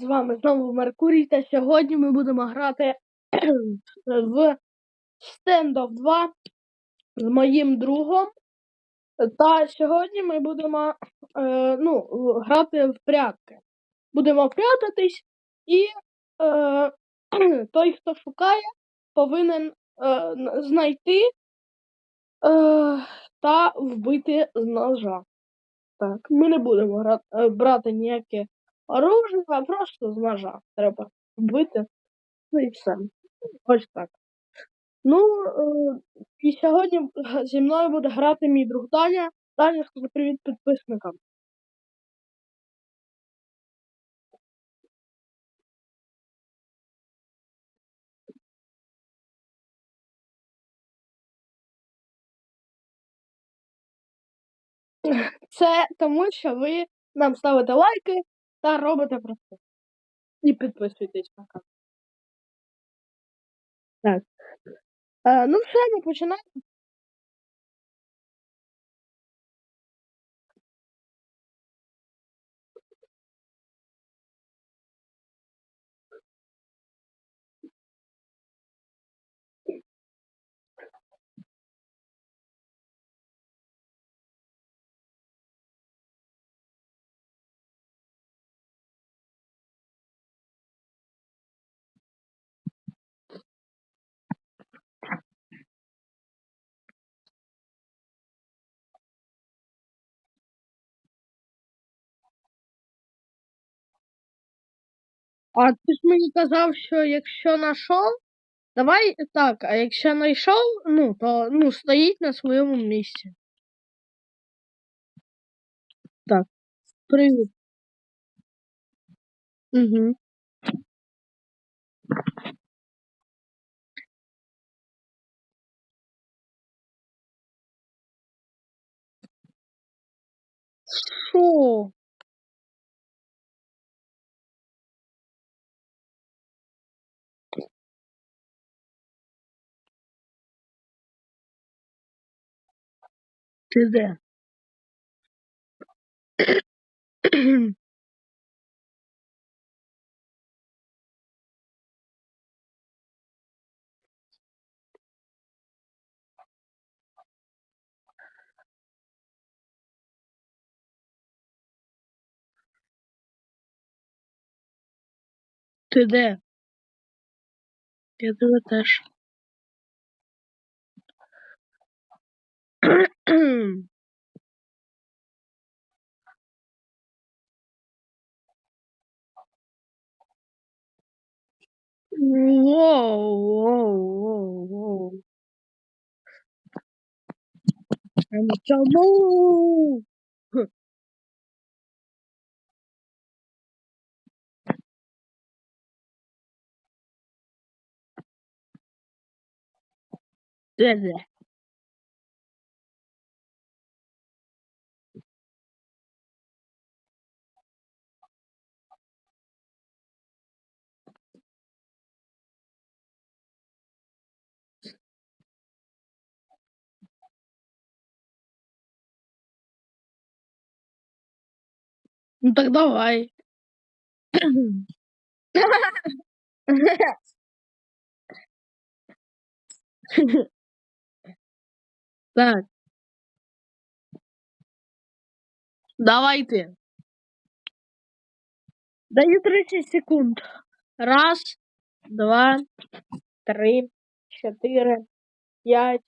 З вами знову Меркурій, та сьогодні ми будемо грати в Standoff 2 з моїм другом. Та сьогодні ми будемо е, ну, грати в прятки. Будемо прятатись, і е, той, хто шукає, повинен е, знайти е, та вбити з ножа. Так, ми не будемо грати, е, брати ніяке оружие, а просто з ножа треба вбити. Ну і все. Ось так. Ну, е, і сьогодні зі мною буде грати мій друг Даня. Даня, скажи привіт підписникам. Це тому, що ви нам ставите лайки та робите просто. І підписуйтесь на канал. Так. Е, ну все, ми починаємо. А ти ж мені казав, що якщо знайшов, давай так, а якщо знайшов, ну, то ну, стоїть на своєму місці. Так, привіт. Угу. Що? Ти де? Ти де? Я тебе 哇哇哇哇！让你做梦，对不对？Ну так давай. Так. Давайте. Даю 30 секунд. Раз, два, три, чотири, п'ять,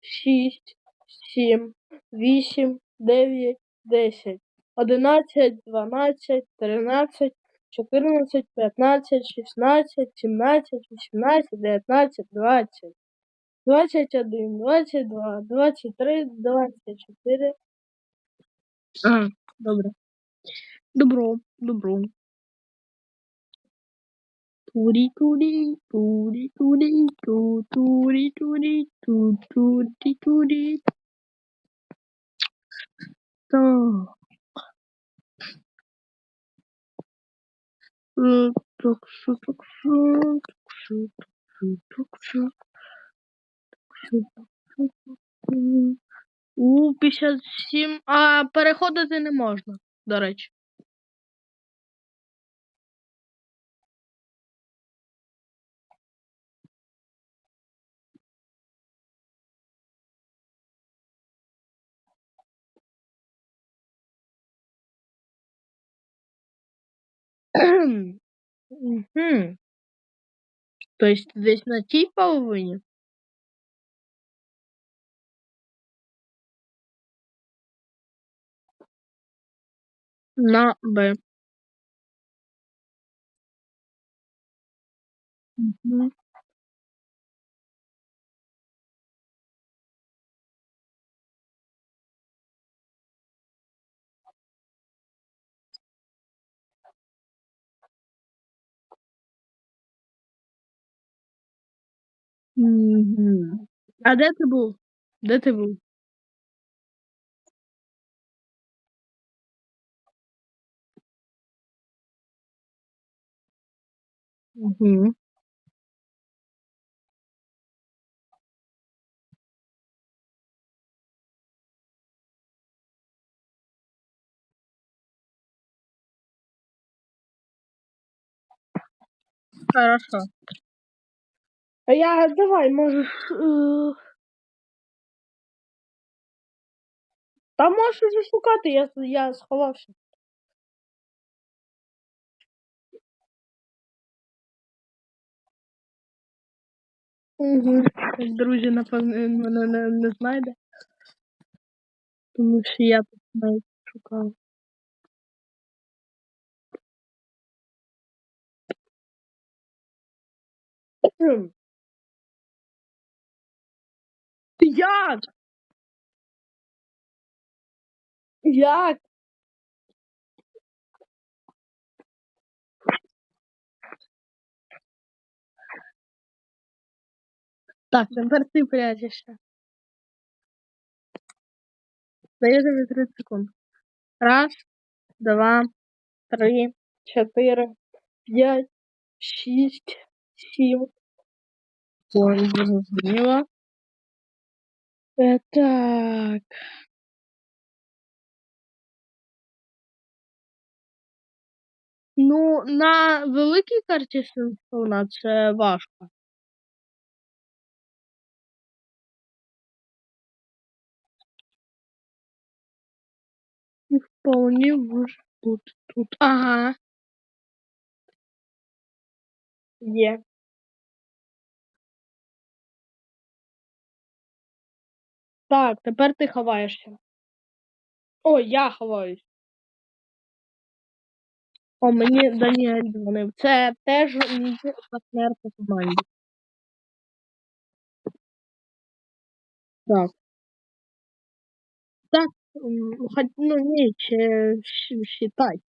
шість, сім, вісім, дев'ять, десять, одинадцять, дванадцять, тринадцять, чотирнадцять, п'ятнадцять, шістнадцять, сімнадцять, вісімнадцять, дев'ятнадцять, двадцять. Двадцять один, двадцять два, двадцять три, двадцять чотири. А, добре. Добро, добро. Турі турі, турі турі, ту турі турі, ту турі турі. Так. У 57, а переходити не можна, до речі. То есть десь на тій половині? На Б. Мгм. А де ти був? Де ти був? Мгм. Хорошо. А я давай, можеш. Е... Та можеш уже шукати, я, я сховався. Угу. Друзі, напевно, мене не, не знайде. Тому що я тут навіть шукав. Кхм. Як? Як? Так, тепер ти прячешся. Даю тобі 30 секунд. Раз, два, три, чотири, п'ять, шість, сім. Ой, зрозуміло. Е, Так. Ну, на великій карті Симфона це важко. І вполне може бути тут. Ага. Є. Так, тепер ти ховаєшся. О, я ховаюсь. О, мені Даніель дзвонив. Це теж мій партнер по команді. Так. Так, хоч, ну ні, считай.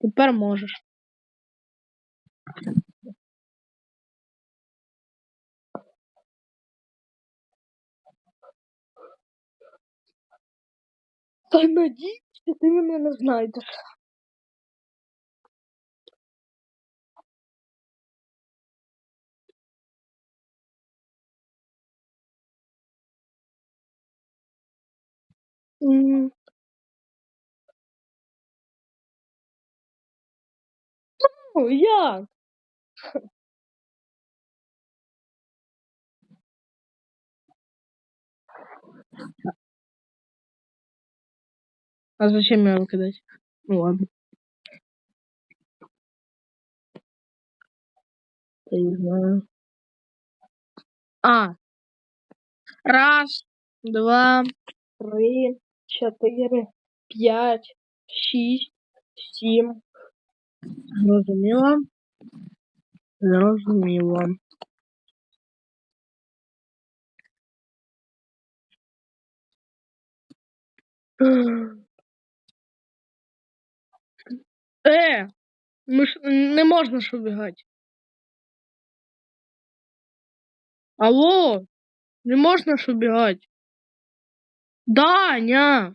Тепер можеш. Та надіюся, ти мене не знайдеш. Ну, як? А зачем его кидать? Ну ладно. Я не знаю. А. Раз, два, три, чотири, п'ять, шість, сім. Зрозуміло. Зрозуміло. Е, ми ж не можна ж убігати. Алло, не можна ж убігати. Даня!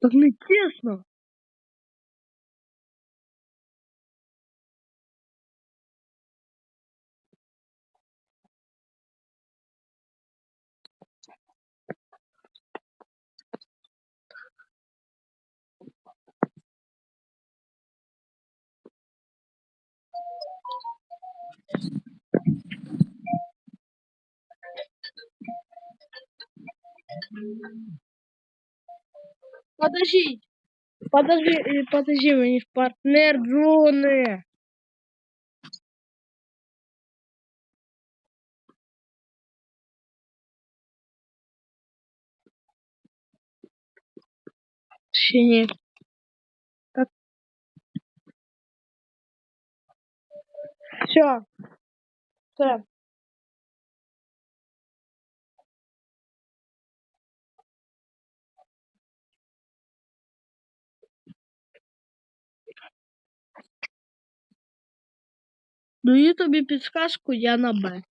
Так не чесно. Подожди, подожди, э, подожди, мені партнер дрони. Ще ні. Все. Все. Даю тобі підсказку, я на Б.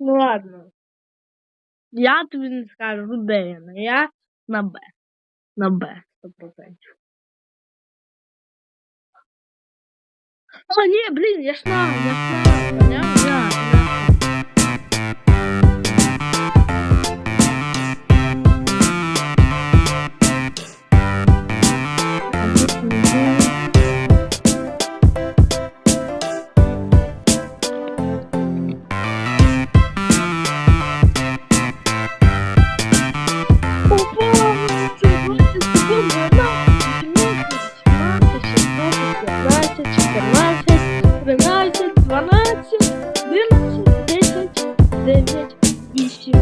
Ну ладно. Я тобі не скажу, де я, но я на Б. На Б, 100%. О, не, блин, я ж на, я поняв? Я, я.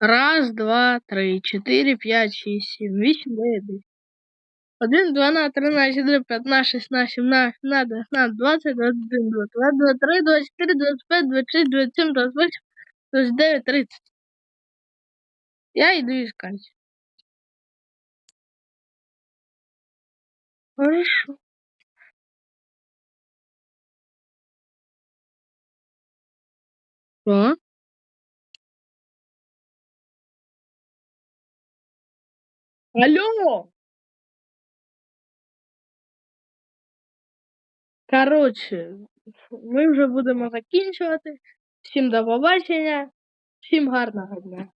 Раз, два, три, чотири, п'ять, шість, сім, вісім, дев'ять, десять. Один, дванадцять, тринадцять, чотири, п'ятнадцять, шістнадцять, сімнадцять, сімнадцять, шістнадцять, двадцять, двадцять один, двадцять два, двадцять три, двадцять чотири, двадцять п'ять, двадцять шість, двадцять сім, двадцять восемь, двадцять дев'ять, тридцять. Я йду искать. Хорошо. Що? Алло! Коротше, ми вже будемо закінчувати. Всім до побачення, всім гарного дня.